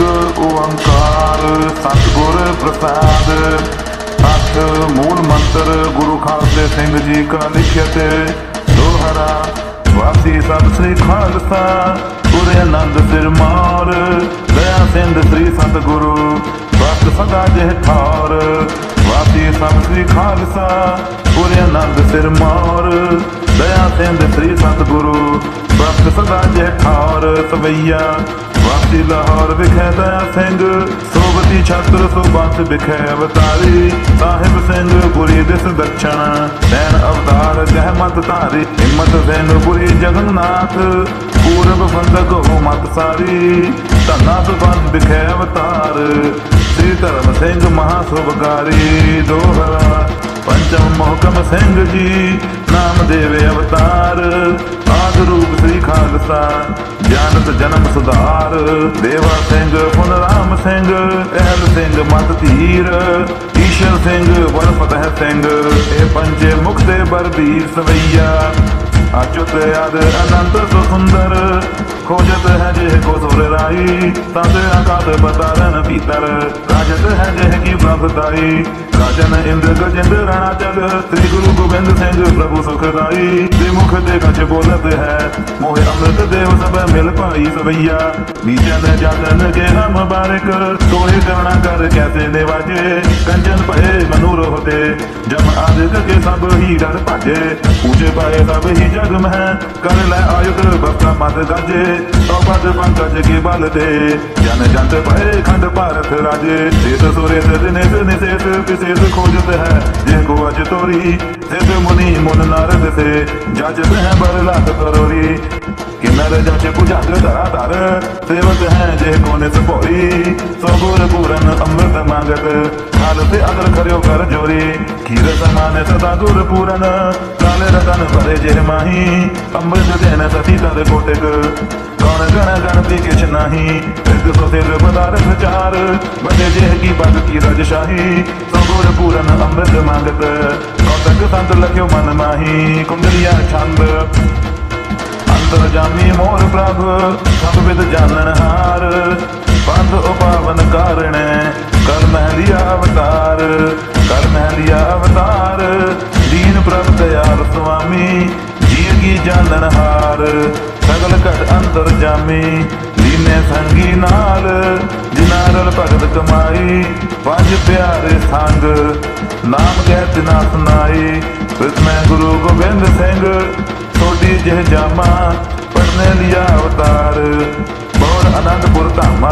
ਇੱਕ ਓੰਕਾਰ ਸਤਿਗੁਰ ਪ੍ਰਸਾਦ ਅਠ ਮੂਲ ਮੰਤਰ ਗੁਰੂ ਖਾਲਸੇ ਸਿੰਘ ਜੀ ਕਾ ਲਿਖਿਤ ਦੋਹਰਾ ਵਾਸੀ ਸਤਿ ਸ੍ਰੀ ਖਾਲਸਾ ਗੁਰੇ ਆਨੰਦ ਸਿਰ ਮਾਰ ਦਇਆ ਸਿੰਧ ਸ੍ਰੀ ਸਤਿਗੁਰੂ ਬਸ ਸਦਾ ਜਿਹ ਠਾਰ ਵਾਸੀ ਸਤਿ ਸ੍ਰੀ ਖਾਲਸਾ ਗੁਰੇ ਆਨੰਦ ਸਿਰ ਮਾਰ ਦਇਆ ਸਿੰਧ ਸ੍ਰੀ ਸਤਿਗੁਰੂ ਬਸ ਸਦਾ ਜਿਹ ਠਾਰ ਸਵਈਆ ਵਾਸੀ ਲਾਹੌਰ ਵਿਖੇ ਦਇਆ ਸਿੰਘ, ਸੋਭਤੀ ਛਤਰ ਸੁਬੰਸ ਵਿਖੇ ਅਵਤਾਰੀ, ਸਾਹਿਬ ਸਿੰਘ ਪੁਰੀ ਦਿਸ ਦਰਸ਼ਨ ਨੈਣ ਅਵਤਾਰ, ਜਹਮਤ ਧਾਰੀ, ਹਿੰਮਤ ਸਿੰਘ ਪੁਰੀ ਜਗਨਨਾਥ, ਪੂਰਬ ਫੰਦਕ ਹੋ ਮਤ ਸਾਰੀ, ਧੰਨਾ ਸੁਬੰਸ ਵਿਖੇ ਅਵਤਾਰ, ਸ੍ਰੀ ਧਰਮ ਸਿੰਘ ਮਹਾ ਸੁਭਕਾਰੀ ਦੋਹਰਾ, ਪੰਚਮ ਮੋਹਕਮ ਸਿੰਘ ਜੀ ਨਾਮ ਦੇਵੇ ਅਵਤਾਰ। ਆਦ ਰੂਪ ਸ੍ਰੀ ਖਾਲਸਾ ਜਾਨਤ ਜਨਮ ਸੁਧਾਰ। ਦੇਵਾ ਸਿੰਘ, ਪੁਨ ਰਾਮ ਸਿੰਘ, ਅਹਿਲ ਸਿੰਘ ਮਤ ਧੀਰ। ਈਸ਼ਰ ਸਿੰਘ ਵਰ ਸਿੰਘ। ਇਹ ਪੰਜੇ ਮੁਖ ਦੇ ਬਰਬੀਰ ਸਵਈਆ। ਅਚੁਤ ਆਦ ਅਨੰਤ ਸੁ ਸੁੰਦਰ ਖੋਜਤ ਹੈ ਜਿਹ ਕੋ ਸੁਰ ਰਾਈ ਤਦ ਆਕਾਦ ਬਤਾਰਨ ਭੀਤਰ। ਰਾਜਤ ਹੈ ਜਿਹ ਕੀ ਪ੍ਰਭਤਾਈ ਰਾਜਨ ਇੰਦਰ ਗਜਿੰਦ ਰਾਣਾ ਜਗ ਸ੍ਰੀ ਗੁਰੂ ਗੋਬਿੰਦ ਸਿੰਘ ਪ੍ਰਭੂ ਸੁਖਦਾਈ ਦੇ ਮੁਖ ਦੇ ਕਛ ਬੋਲਤ ਹੈ ਮੋਹਿ ਅੰਮ੍ਰਿਤ ਦੇਵ ਸਭ ਮਿਲ ਭਾਈ ਸਵਈਆ ਨੀਚਨ ਜਾਤਨ ਕੇ ਹਮ ਬਾਰਿਕ ਤੋਹਿ ਕਰਣਾ ਕਰ ਕੈਸੇ ਨਿਵਾਜੇ ਕੰਚਨ ਭਏ ਮਨੂਰ ਹੋਤੇ ਜਮ ਆਦਿਕ ਕੇ ਸਭ ਹੀ ਡਰ ਭਾਜੇ ਪੂਜੇ ਪਾਏ ਸਭ ਹੀ ਜਗ ਮਹਿ ਕਰ ਲੈ ਆਯੁਧ ਬਖਤਾ ਮਤ ਗਾਜੇ ਤੋ ਪਦ ਪੰਕਜ ਕੇ ਬਲ ਦੇ ਜਨ ਜੰਤ ਭਏ ਖੰਡ ਭਾਰਤ ਰਾਜੇ ਸੇਤ ਸੁਰੇ ਦਿਨੇ ਦਿਨੇ ਸੇਤ ਵਿਸੇਤ ਖੋਜਤ ਹੈ। ਜੇ ਕੋ ਅਜ ਤੋਰੀ, ਸਿਧ ਮੁਨੀ ਮੁਨ ਨਾਰਦ ਸੇ ਜਜ ਬਹਿ ਬਰ ਲਖ ਤਰੋਰੀ ਕਿਨਰ ਜਚ ਪੁਜੰਗ ਧਰਾ ਧਰ ਸੇਵਤ ਹੈ ਜੇ ਕੋ ਨਿਸ ਭੋਰੀ ਪੂਰਨ ਅੰਮ੍ਰਿਤ ਮੰਗਤ ਕਾਲ ਤੇ ਅਗਰ ਕਰਿਓ ਕਰ ਜੋਰੀ ਖੀਰ ਸਮਾਨ ਸਦਾ ਗੁਰ ਪੂਰਨ ਲਾਲ ਰਤਨ ਭਰੇ ਜੇ ਮਾਹੀ ਅੰਮ੍ਰਿਤ ਦੇਨ ਸਤੀ ਤਦ ਕੋਟਿਕ ਕੌਣ ਗਣ ਗਣਤੀ ਕਿਛ ਨਹੀਂ ਇੱਕ ਸੋ ਸਿਰ ਪਦਾਰਥ ਚਾਰ ਬਦੇ ਜੇ ਕੀ ਬਗ ਕੀ ਰਜ ਸ਼ਾਹੀ ਸੋ ਗੁਰ ਪੂਰਨ ਅੰਮ੍ਰਿਤ ਮੰਗਤ ਕੌਤਕ ਸੰਤ ਲਖਿਓ ਮਨ ਮਾਹੀ ਕੁੰਡਲੀਆ ਛੰਦ ਅੰਦਰ ਜਾਮੀ ਮੋਰ ਪ੍ਰਭ, ਸਭ ਵਿਦ ਜਾਣਨ ਹਾਰ। ਬੰਦ ਉਪਾਵਨ ਕਾਰਣ, ਕਰ ਮਹਿਲਿਆ ਅਵਤਾਰ, ਕਰ ਮਹਿਲਿਆ ਅਵਤਾਰ। ਦੀਨ ਪ੍ਰਭ ਦਇਆਲ ਸੁਆਮੀ ਜੀ ਕੀ ਜਾਣਨ ਹਾਰ। ਸਗਲ ਘਟ ਅੰਤਰ ਜਾਮੀ ਦੀਨੇ ਸੰਗੀ ਨਾਲ। ਜਿਨਾ ਰਲ ਭਗਤ ਕਮਾਈ, ਪੰਜ ਪਿਆਰੇ ਸੰਗ। ਨਾਮ ਕਹਿ ਤਿਨਾ ਸੁਨਾਈ ਮੈਂ ਗੁਰੂ ਗੋਬਿੰਦ ਸਿੰਘ। ਜਿਹ ਜਾਮਾ ਪੜਨੇ ਲਿਆ ਅਵਤਾਰ ਬੋਰ ਅਨੰਦਪੁਰ ਧਾਮਾ।